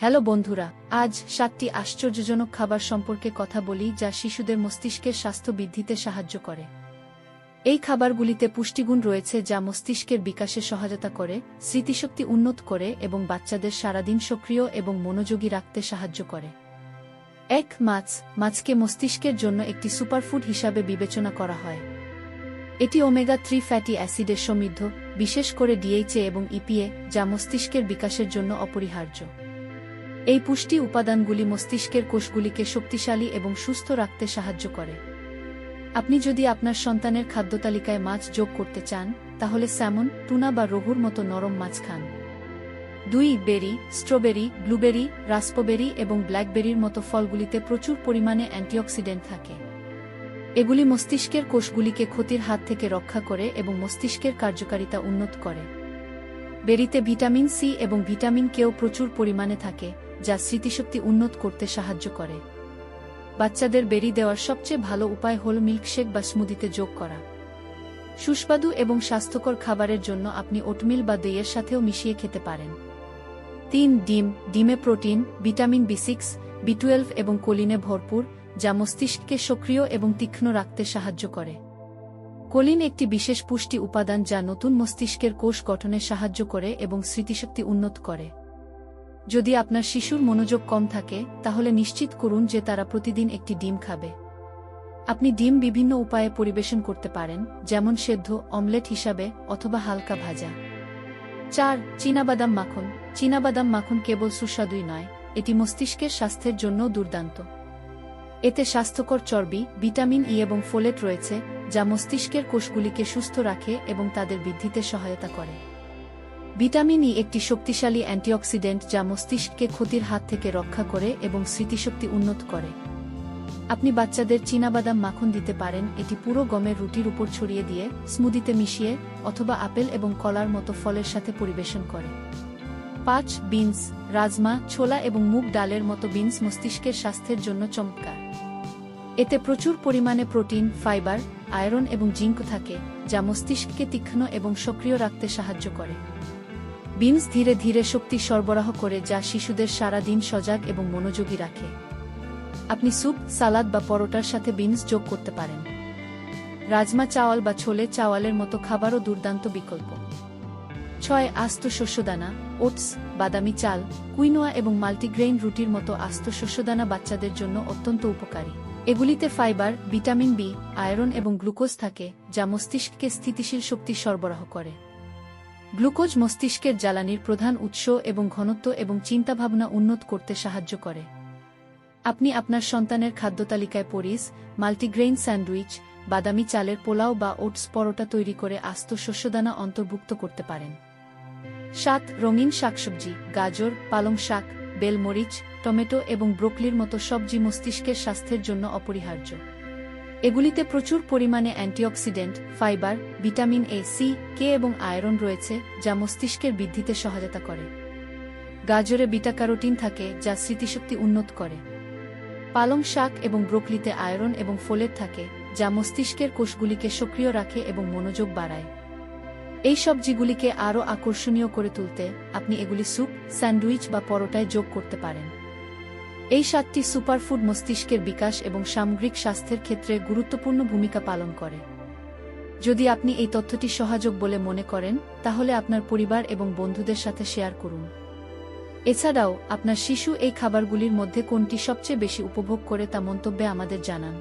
Hello বন্ধুরা, আজ সাতটি আশ্চর্যজনক খাবার সম্পর্কে কথা বলি যা শিশুদের মস্তিষ্কের স্বাস্থ্য বৃদ্ধিতে সাহায্য করে। এই খাবারগুলিতে পুষ্টিগুণ রয়েছে যা মস্তিষ্কের বিকাশে সহায়তা করে, স্মৃতিশক্তি উন্নত করে এবং বাচ্চাদের সারাদিন সক্রিয় এবং মনোযোগী রাখতে সাহায্য করে। এক, মাছ। মাছকে মস্তিষ্কের জন্য একটি সুপারফুড হিসাবে বিবেচনা করা হয়। এটি ওমেগা থ্রি ফ্যাটি অ্যাসিডের সমৃদ্ধ, বিশেষ করে ডিএইচএ এবং ইপিএ যা মস্তিষ্কের বিকাশের জন্য অপরিহার্য। এই পুষ্টি উপাদানগুলি মস্তিষ্কের কোষগুলিকে শক্তিশালী এবং সুস্থ রাখতে সাহায্য করে। আপনি যদি আপনার সন্তানের খাদ্য তালিকায় মাছ যোগ করতে চান, তাহলে স্যামন, টুনা বা রহুর মতো নরম মাছ খান। দুই, বেরি, স্ট্রবেরি, ব্লুবেরি, রাস্পবেরি এবং ব্ল্যাকবেরির মতো ফলগুলিতে প্রচুর পরিমাণে অ্যান্টিঅক্সিডেন্ট থাকে। এগুলি মস্তিষ্কের কোষগুলিকে ক্ষতির হাত থেকে রক্ষা করে এবং মস্তিষ্কের কার্যকারিতা উন্নত করে। বেরিতে ভিটামিন সি এবং ভিটামিন কেও প্রচুর পরিমাণে থাকে যা স্মৃতিশক্তি উন্নত করতে সাহায্য করে। বাচ্চাদের বেরি দেওয়ার সবচেয়ে ভালো উপায় হল মিল্কশেক বা স্মুদিতে যোগ করা। সুস্বাদু এবং স্বাস্থ্যকর খাবারের জন্য আপনি ওটমিল বা দইয়ের সাথেও মিশিয়ে খেতে পারেন। তিন, ডিম। ডিমে protein, vitamin B six, B twelve এবং কোলিনে ভরপুর, যা মস্তিষ্ককে সক্রিয় এবং তীক্ষ্ণ রাখতে সাহায্য করে। কোলিন একটি বিশেষ পুষ্টি উপাদান যা নতুন মস্তিষ্কের কোষ গঠনে সাহায্য করে এবং স্মৃতিশক্তি উন্নত করে। যদি আপনার শিশুর মনোযোগ কম থাকে, তাহলে নিশ্চিত করুন যে তারা প্রতিদিন একটি ডিম খাবে। আপনি ডিম বিভিন্ন উপায়ে পরিবেশন করতে পারেন, যেমন সেদ্ধ, অমলেট হিসাবে, অথবা হালকা ভাজা। চার, চীনাবাদাম মাখন। চীনাবাদাম মাখন কেবল সুস্বাদুই নয়, এটি মস্তিষ্কের স্বাস্থ্যের জন্য দুর্দান্ত। এতে স্বাস্থ্যকর চর্বি, ভিটামিন ই এবং ফোলেট রয়েছে, যা মস্তিষ্কের কোষগুলিকে সুস্থ রাখে এবং তাদের বৃদ্ধিতে সহায়তা করে। ভিটামিন ই একটি শক্তিশালী অ্যান্টিঅক্সিডেন্ট যা মস্তিষ্ককে ক্ষতির হাত থেকে রক্ষা করে এবং স্মৃতিশক্তি উন্নত করে। আপনি বাচ্চাদের চীনাবাদাম মাখন দিতে পারেন, এটি পুরো গমের রুটির উপর ছড়িয়ে দিয়ে স্মুদিতে মিশিয়ে অথবা আপেল এবং কলার মতো ফলের সাথে পরিবেশন করে। পাঁচ, বিনস, রাজমা, ছোলা এবং মুগ ডালের মতো বিনস মস্তিষ্কের স্বাস্থ্যের জন্য চমৎকার। এতে প্রচুর পরিমাণে প্রোটিন, ফাইবার, আয়রন এবং জিঙ্ক থাকে, যা মস্তিষ্ককে তীক্ষ্ণ এবং সক্রিয় রাখতে সাহায্য করে। বিনস ধীরে ধীরে শক্তি সরবরাহ করে যা শিশুদের সারা দিন সজাগ এবং মনোযোগী রাখে। আপনি স্যুপ, সালাদ বা পরোটার সাথে বিনস যোগ করতে পারেন। রাজমা চাওয়াল বা ছোলে চাওয়ালের মতো খাবারও দুর্দান্ত বিকল্প। ছয়, আস্ত শস্যদানা, ওটস, বাদামি চাল, কুইনোয়া এবং মাল্টিগ্রেইন রুটির মতো আস্ত শস্যদানা বাচ্চাদের জন্য অত্যন্ত উপকারী। এগুলিতে ফাইবার, ভিটামিন বি, আয়রন এবং গ্লুকোজ থাকে, যা মস্তিষ্ককে স্থিতিশীল শক্তি সরবরাহ করে। গ্লুকোজ মস্তিষ্কের জ্বালানির প্রধান উৎস এবং ঘনত্ব এবং চিন্তাভাবনা উন্নত করতে সাহায্য করে। আপনি আপনার সন্তানের খাদ্য তালিকায় পরিস, মাল্টিগ্রেইন স্যান্ডউইচ, বাদামি চালের পোলাও বা ওটস পরোটা তৈরি করে আস্ত শস্যদানা অন্তর্ভুক্ত করতে পারেন। সাত, রঙিন শাকসবজি, গাজর, পালং শাক, বেলমরিচ, টমেটো এবং ব্রোকলির মতো সবজি মস্তিষ্কের স্বাস্থ্যের জন্য অপরিহার্য। এগুলিতে প্রচুর পরিমাণে antioxidant, fibre, vitamin A, C, K এবং আয়রন রয়েছে, যা মস্তিষ্কের বৃদ্ধিতে সহায়তা করে। গাজরে বিটা ক্যারোটিন থাকে, যা স্মৃতিশক্তি উন্নত করে। পালং শাক এবং ব্রোকলিতে আয়রন এবং ফোলেট থাকে, যা মস্তিষ্কের কোষগুলিকে সক্রিয় রাখে এবং মনোযোগ বাড়ায়। এই সবজিগুলিকে আরও আকর্ষণীয় করে তুলতে, আপনি এগুলি স্যুপ, স্যান্ডউইচ বা পরোটায় যোগ করতে পারেন। এই সাতটি সুপারফুড মস্তিষ্কের বিকাশ এবং সামগ্রিক স্বাস্থ্যের ক্ষেত্রে গুরুত্বপূর্ণ ভূমিকা পালন করে। যদি আপনি এই তথ্যটি সহযোগ বলে মনে করেন, তাহলে আপনার পরিবার এবং বন্ধুদের সাথে শেয়ার করুন। এছাড়াও, আপনার শিশু এই খাবারগুলির মধ্যে কোনটি সবচেয়ে বেশি উপভোগ করে তা মন্তব্যে আমাদের জানান।